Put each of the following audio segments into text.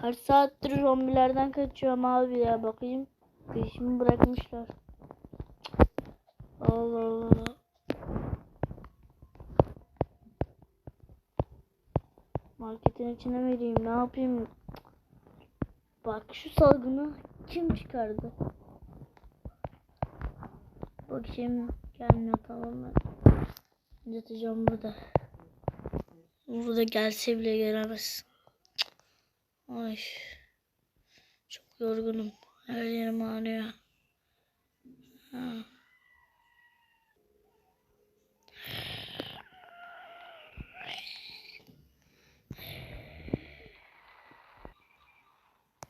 Kaç saattir zombilerden kaçıyorum abi ya bakayım. Peşimi bırakmışlar. Allah Allah. Marketin içine mi gireyim ne yapayım? Bak şu salgını kim çıkardı? Bakayım gelmiyor tamam mı? Yatacağım burada. Burada gelse bile gelemez. Ay. Çok yorgunum. Her yerim ağrıyor. Ha.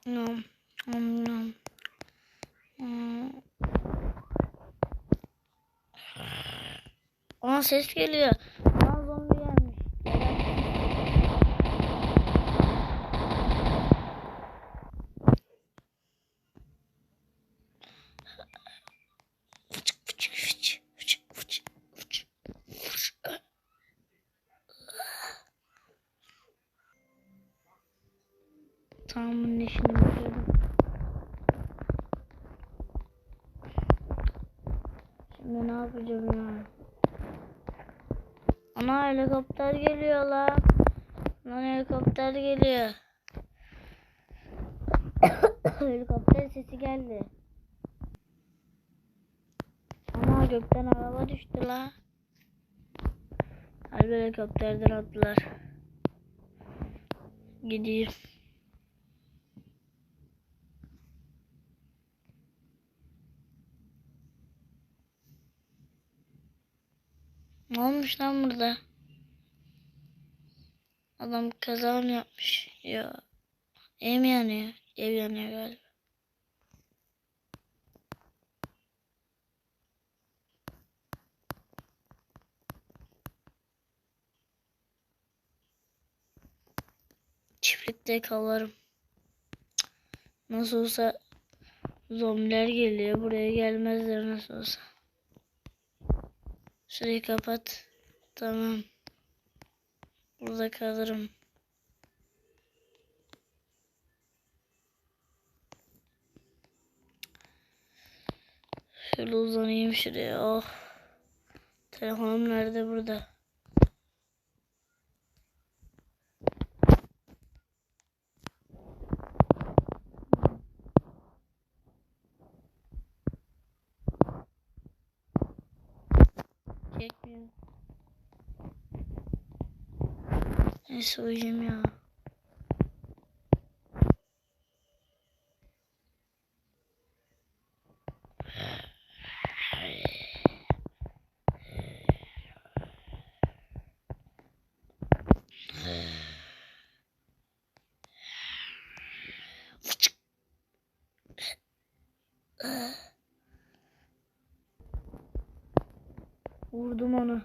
Nom, nom, nom. Aa ses geliyor. Bunun işini bitiriyorum. Şimdi ne yapacağım ya? Ana helikopter geliyor lan. Lan helikopter geliyor. helikopter sesi geldi. Ana gökten araba düştü la. Harbi helikopterden attılar. Gideyim. Ne olmuş lan burada? Adam kaza mı yapmış? Ya. Ev mi yanıyor? Ev yanıyor galiba. Çiftlikte kalırım. Nasıl olsa zombiler geliyor. Buraya gelmezler nasıl olsa. Şurayı kapat. Tamam. Burada kalırım. Şöyle uzanayım şuraya. Oh. Telefonum nerede burada? Neyse uyuyayım ya. Vurdum onu.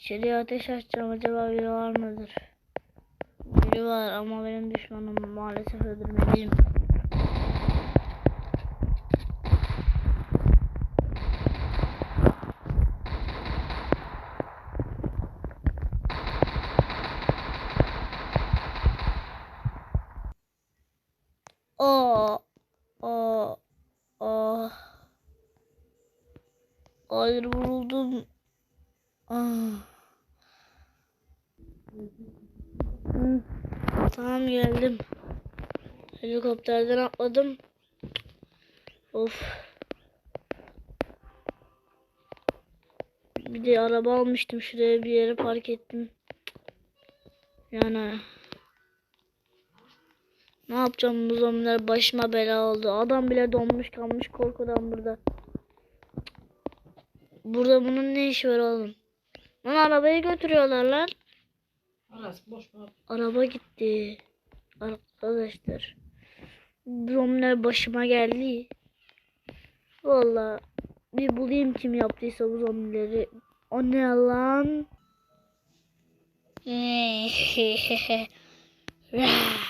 İçeriye ateş açacağım. Acaba biri var mıdır? Biri var ama benim düşmanım maalesef öldürmeliyim. Hayır vuruldum. Ah. Hı, Tamam geldim. Helikopterden atladım. Of. Bir de araba almıştım şuraya bir yere park ettim. Yani ne yapacağım bu zombiler başıma bela oldu. Adam bile donmuş kalmış korkudan burada. Burada bunun ne işi var oğlum? Lan arabayı götürüyorlar lan. Arası boş ver. Araba gitti. Arkadaşlar. Zombiler başıma geldi. Valla bir bulayım kim yaptıysa bu zombileri. O ne lan?